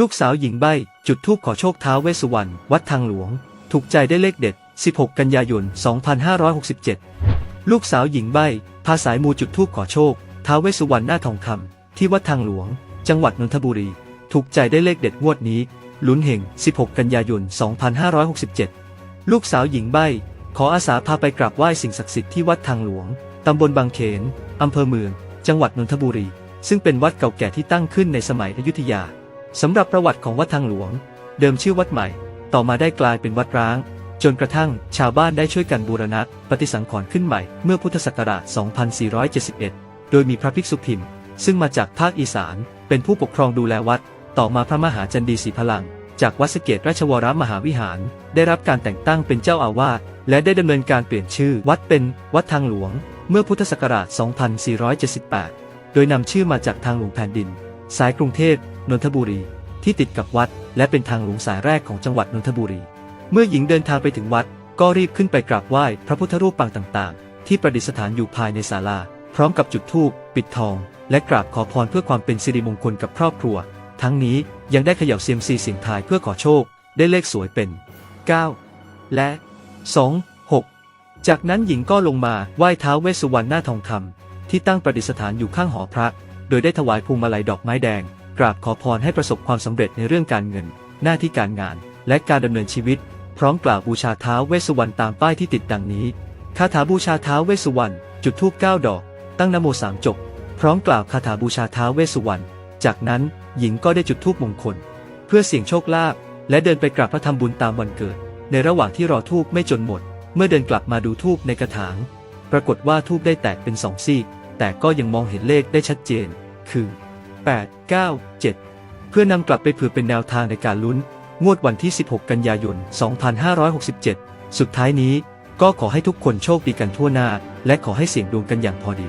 ลูกสาวหญิงใบ้จุดธูปขอโชคท้าเวสุวรรณวัดทางหลวง ถูกใจได้เลขเด็ด 16 กันยายน 2567 ลูกสาวหญิงใบ้พาสายมูจุดธูปขอโชคท้าเวสุวรรณหน้าทองคำที่วัดทางหลวง จังหวัดนนทบุรี ถูกใจได้เลขเด็ดงวดนี้ลุ้นเห่ง16 กันยายน 2567 ลูกสาวหญิงใบ้ขออาสาพาไปกราบไหว้สิ่งศักดิ์สิทธิ์ที่วัดทางหลวงตำบลบางเขนอำเภอเมือง จังหวัดนนทบุรี ซึ่งเป็นวัดเก่าแก่ที่ตั้งขึ้นในสมัยอยุธยา สำหรับประวัติของวัดทางหลวง เดิมชื่อวัดใหม่ ต่อมาได้กลายเป็นวัดร้าง จนกระทั่งชาวบ้านได้ช่วยกันบูรณะปฏิสังขรณ์ขึ้นใหม่เมื่อพุทธศักราช 2471 โดยมีพระภิกษุพิมพ์ ซึ่งมาจากภาคอีสาน เป็นผู้ปกครองดูแลวัด ต่อมาพระมหาจันดีศรีพลัง จากวัดสเกตราชวรมหาวิหาร ได้รับการแต่งตั้งเป็นเจ้าอาวาสและได้ดำเนินการเปลี่ยนชื่อวัดเป็นวัดทางหลวง เมื่อพุทธศักราช 2478 โดยนำชื่อมาจากทางหลวงแผ่นดิน สายกรุงเทพ นนทบุรี ที่ติดกับวัด และเป็นทางหลวงสายแรกของจังหวัดนนทบุรี เมื่อหญิงเดินทางไปถึงวัด ก็รีบขึ้นไปกราบไหว้พระพุทธรูปปางต่างๆ ที่ประดิษฐานอยู่ภายในศาลา พร้อมกับจุดธูปปิดทอง และกราบขอพรเพื่อความเป็นสิริมงคลกับครอบครัว ทั้งนี้ยังได้เขย่าเซียมซีเสียงทายเพื่อขอโชค ได้เลขสวยเป็น 9 และ 2 6 จากนั้นหญิงก็ลงมาไหว้เท้าวเวสสุวรรณหน้าทองคำที่ตั้งประดิษฐานอยู่ข้างหอพระ โดยได้ถวายพวงมาลัยดอกไม้แดง กราบขอพรให้ประสบความสำเร็จในเรื่องการเงิน หน้าที่การงาน และการดำเนินชีวิต พร้อมกล่าวบูชาเท้าวเวสสุวรรณตามป้ายที่ติดดังนี้คาถาบูชาเท้าวเวสสุวรรณจุดธูปเก้าดอก ตั้งนโมสามจบ พร้อมกล่าวคาถาบูชาเท้าวเวสสุวรรณจากนั้นหญิงก็ได้จุดธูปมงคล เพื่อเสี่ยงโชคลาภและเดินไปกราบพระธรรมบุญตามวันเกิด ในระหว่างที่รอธูปไม่จนหมด เมื่อเดินกลับมาดูธูปในกระถาง ปรากฏว่าธูปได้แตกเป็นสองซีก แต่ก็ยังมองเห็นเลขได้ชัดเจน คือ 8 9 7 เพื่อนำกลับไปเผื่อเป็นแนวทางในการลุ้น งวดวันที่ 16 กันยายน 2567 สุดท้ายนี้ก็ขอให้ทุกคนโชคดีกันทั่วหน้า และขอให้เสี่ยงดวงกันอย่างพอดี